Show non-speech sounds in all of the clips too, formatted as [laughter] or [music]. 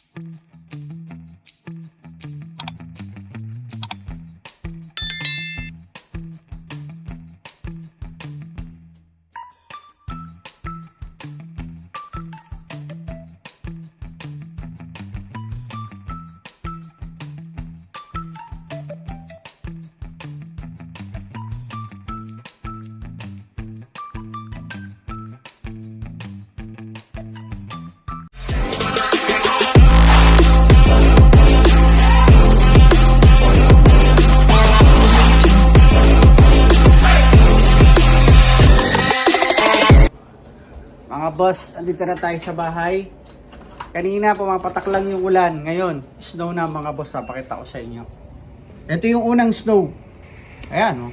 Mm-hmm. Mga boss, andito na tayo sa bahay. Kanina pumapatak lang yung ulan. Ngayon, snow na mga boss, papakita ko sa inyo. Ito yung unang snow. Ayan, oh.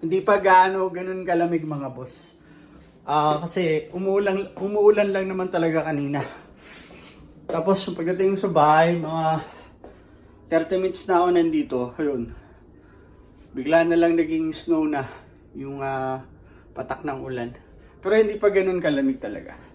Hindi pa gaano ganun kalamig mga boss. Ah, kasi umuulan, umuulan lang naman talaga kanina. Tapos pagdating sa bahay, mga 30 minutes na ako nandito. Ayun. Bigla na lang naging snow na yung ah, patak ng ulan. Pero hindi pa ganun kalamig talaga.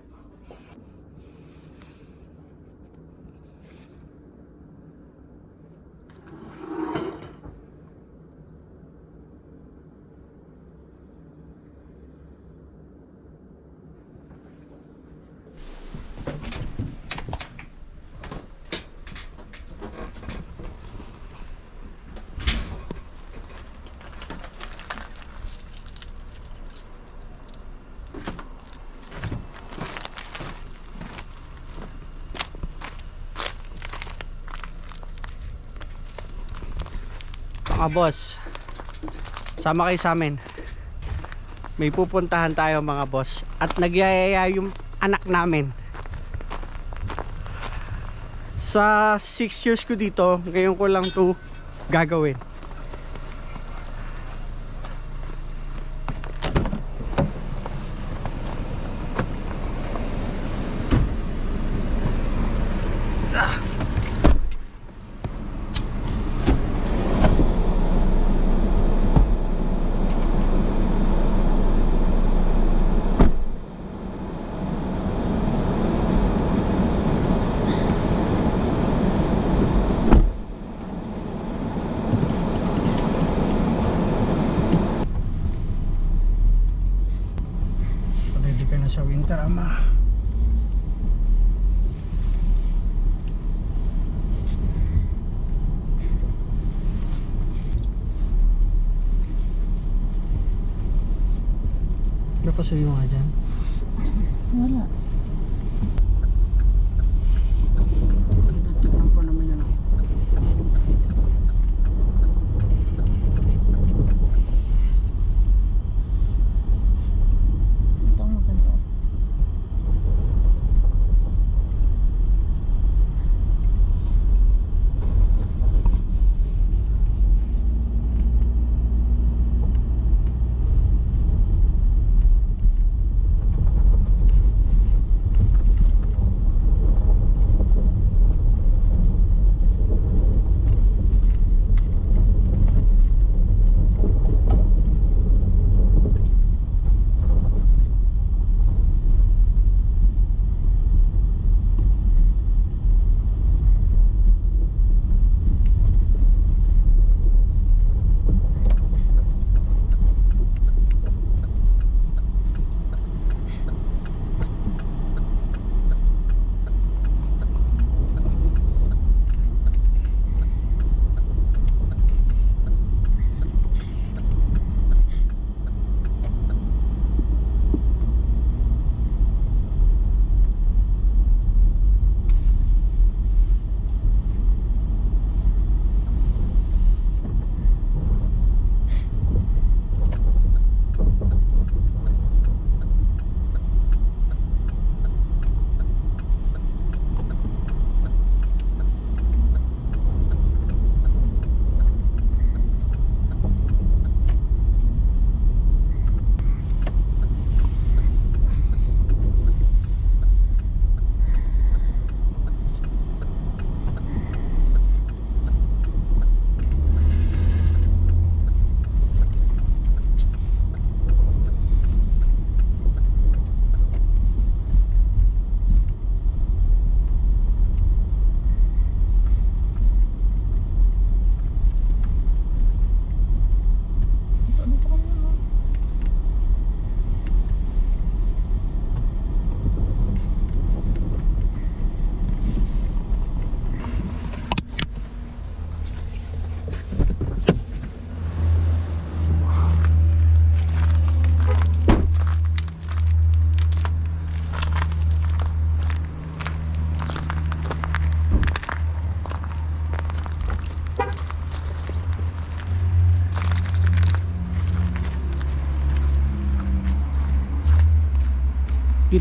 Mga boss, sama kayo sa amin. May pupuntahan tayo mga boss at nagyayaya yung anak namin. Sa 6 years ko dito, ngayon ko lang to gagawin. Ready ka na sa winter, ama. Napasuyo nga dyan. Wala.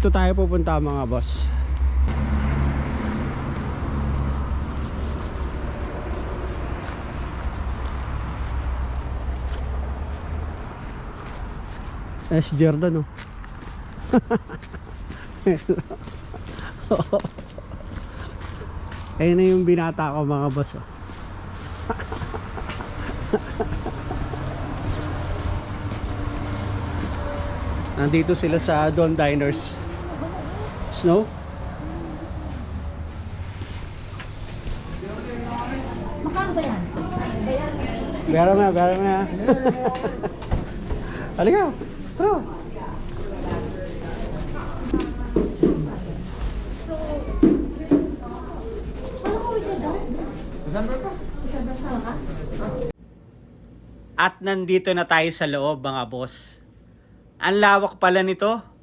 Dito tayo pupunta mga boss. S. Jordan oh. [laughs] Ayun na yung binata ko mga boss oh. [laughs] Nandito sila sa Don Diners. Snow? Magkano ba yan? Gara na, gara na. [laughs] Halika. Tara. At nandito na tayo sa loob mga boss. Ang lawak pala nito.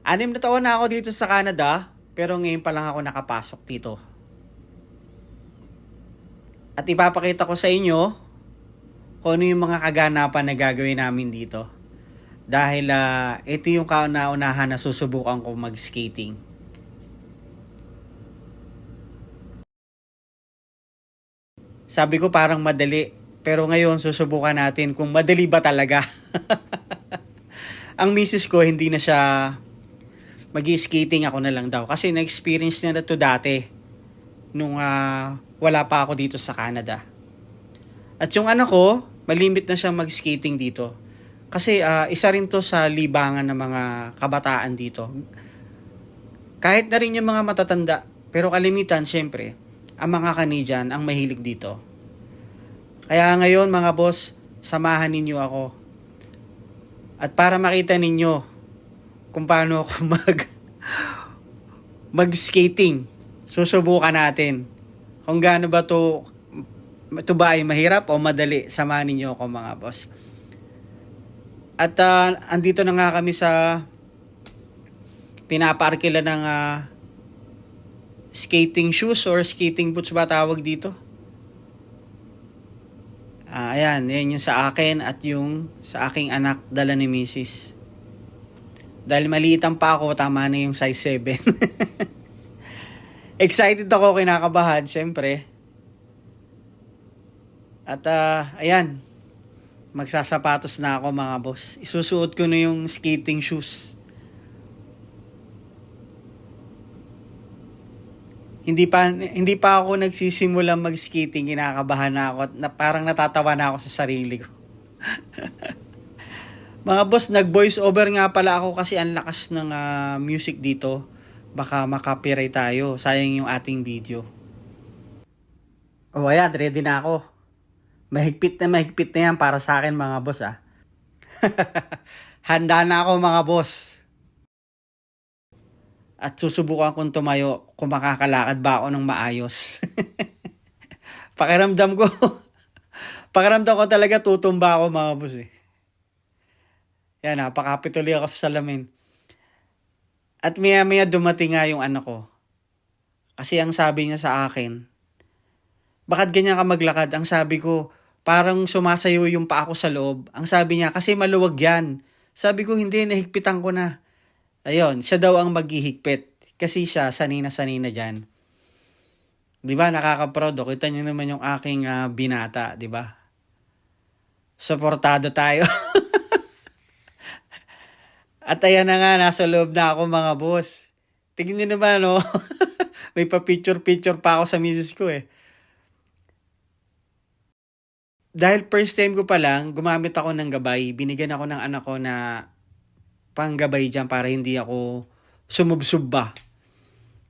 Anim na taon na ako dito sa Canada, pero ngayon pa lang ako nakapasok dito. At ipapakita ko sa inyo kung ano yung mga kaganapan na gagawin namin dito. Dahil ah, ito yung kauna-unahan na susubukan ko mag-skating. Sabi ko parang madali. Pero ngayon susubukan natin kung madali ba talaga. [laughs] Ang misis ko hindi na siya mag skating ako na lang daw. Kasi na-experience na to dati. Nung ah, wala pa ako dito sa Canada. At yung anak ko, malimit na siya mag-skating dito. Kasi ah, isa rin to sa libangan ng mga kabataan dito. Kahit na rin yung mga matatanda. Pero kalimitan, syempre, ang mga Canadian ang mahilig dito. Kaya ngayon mga boss, samahan ninyo ako. At para makita ninyo kung paano ako [laughs] mag mag-skating, susubukan natin. Kung gaano ba to ito ba ay mahirap o madali? Samahan ninyo ako mga boss. At ah, andito na nga kami sa pinaparkila ng ah, skating shoes or skating boots ba tawag dito? Ah, ayan, yan yung sa akin at yung sa aking anak dala ni Mrs. Dahil maliitan pa ako, tama na yung size 7. [laughs] Excited ako, kinakabahan, syempre. At ah, ayan, magsasapatos na ako mga boss. Isusuot ko na yung skating shoes. Hindi pa hindi pa ako nagsisimula mag-skating, kinakabahan na ako at na, parang natatawa na ako sa sarili ko. [laughs] Mga boss, nag-voice over nga pala ako kasi ang lakas ng ah, music dito. Baka makapiright tayo. Sayang yung ating video. Oh, ayan, ready na ako. Mahigpit na mahigpit na yan para sa akin mga boss ah. [laughs] Handa na ako mga boss. At susubukan kong tumayo kung makakalakad ba ako ng maayos. [laughs] Pakiramdam ko, [laughs] pakiramdam ko talaga tutumba ako mga boss eh. Yan, napakapituloy ako sa salamin. At maya maya dumating nga yung anak ko. Kasi ang sabi niya sa akin, bakit ganyan ka maglakad? Ang sabi ko, parang sumasayo yung paa ko sa loob. Ang sabi niya, kasi maluwag yan. Sabi ko, hindi, nahigpitan ko na. Ayun, siya daw ang maghihigpit. Kasi siya, sanina-sanina dyan. Di ba, nakaka-proud. o. Kita niyo naman yung aking ah, binata, di ba? Suportado tayo. [laughs] At ayan na nga, nasa loob na ako mga boss. Tingnan niyo naman, no? [laughs] May pa-picture-picture pa ako sa misis ko eh. Dahil first time ko pa lang, gumamit ako ng gabay. Binigyan ako ng anak ko na panggabay dyan para hindi ako sumubsub ba.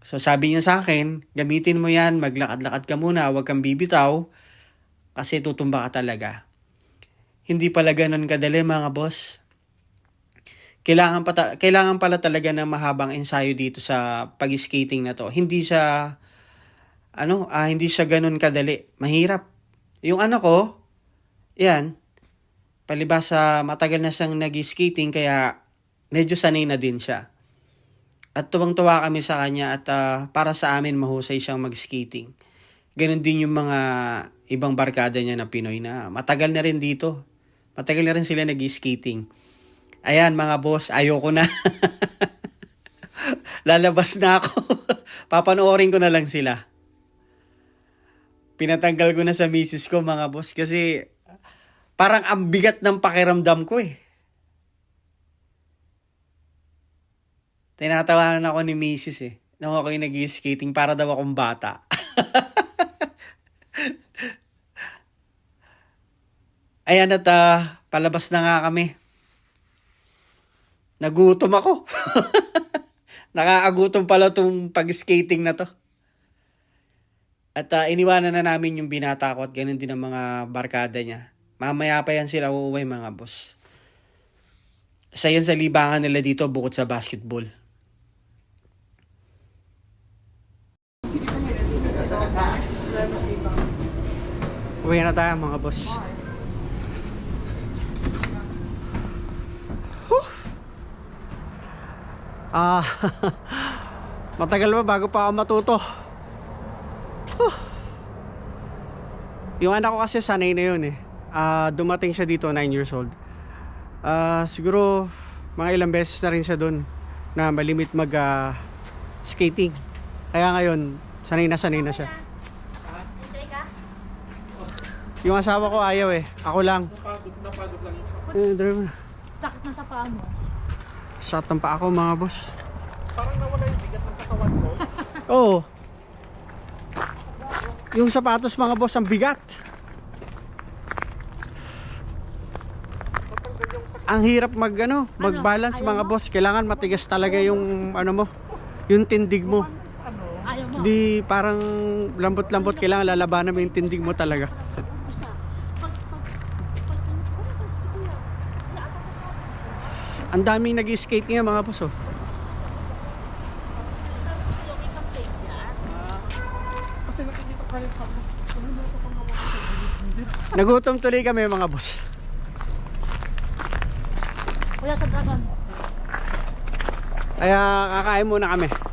So sabi niya sa akin, gamitin mo yan, maglakad-lakad ka muna, huwag kang bibitaw, kasi tutumba ka talaga. Hindi pala ganun kadali mga boss. Kailangan, pa ta- kailangan pala talaga ng mahabang ensayo dito sa pag-skating na to. Hindi siya, ano, ah, hindi siya ganun kadali. Mahirap. Yung anak ko, yan, palibasa matagal na siyang nag-skating kaya medyo sanay na din siya. At tuwang-tuwa kami sa kanya at ah, para sa amin mahusay siyang mag-skating. Ganon din yung mga ibang barkada niya na Pinoy na matagal na rin dito. Matagal na rin sila nag-skating. Ayan mga boss, ayoko na. [laughs] Lalabas na ako. [laughs] Papanoorin ko na lang sila. Pinatanggal ko na sa misis ko mga boss kasi parang ang bigat ng pakiramdam ko eh. Tinatawanan ako ni misis eh. Nung ako yung nag-skating para daw akong bata. [laughs] Ayan at ah, palabas na nga kami. Nagutom ako. [laughs] Nakakagutom pala tong pag-skating na to. At ah, iniwanan na namin yung binata ko at ganun din ang mga barkada niya. Mamaya pa yan sila uuwi mga boss. Isa yan sa libangan nila dito bukod sa basketball. Uwi na tayo mga boss. Ah, [laughs] matagal pa bago pa ako matuto. Huh. Yung anak ko kasi sanay na yun eh. Ah, dumating siya dito 9 years old. Ah, siguro mga ilang beses na rin siya doon na malimit mag ah, skating. Kaya ngayon, sanay na sanay na siya. Enjoy ka? Yung asawa ko ayaw eh. Ako lang. Eh, driver. Sakit na sa paa mo. Shot ng pa ako mga boss. Parang nawala yung bigat ng katawan ko. [laughs] Oo. Yung sapatos mga boss ang bigat. Ang hirap mag ano, mag-balance mga boss. Kailangan matigas talaga yung ano mo, yung tindig mo. Ayaw mo. Di parang lambot-lambot kailangan lalabanan mo yung tindig mo talaga. Ang daming nag-skate nga mga yung dyan? Kasi nakikita kayo sa Nagutom tuloy kami mga boss. Kuya sa dragon. Kaya kakain muna kami.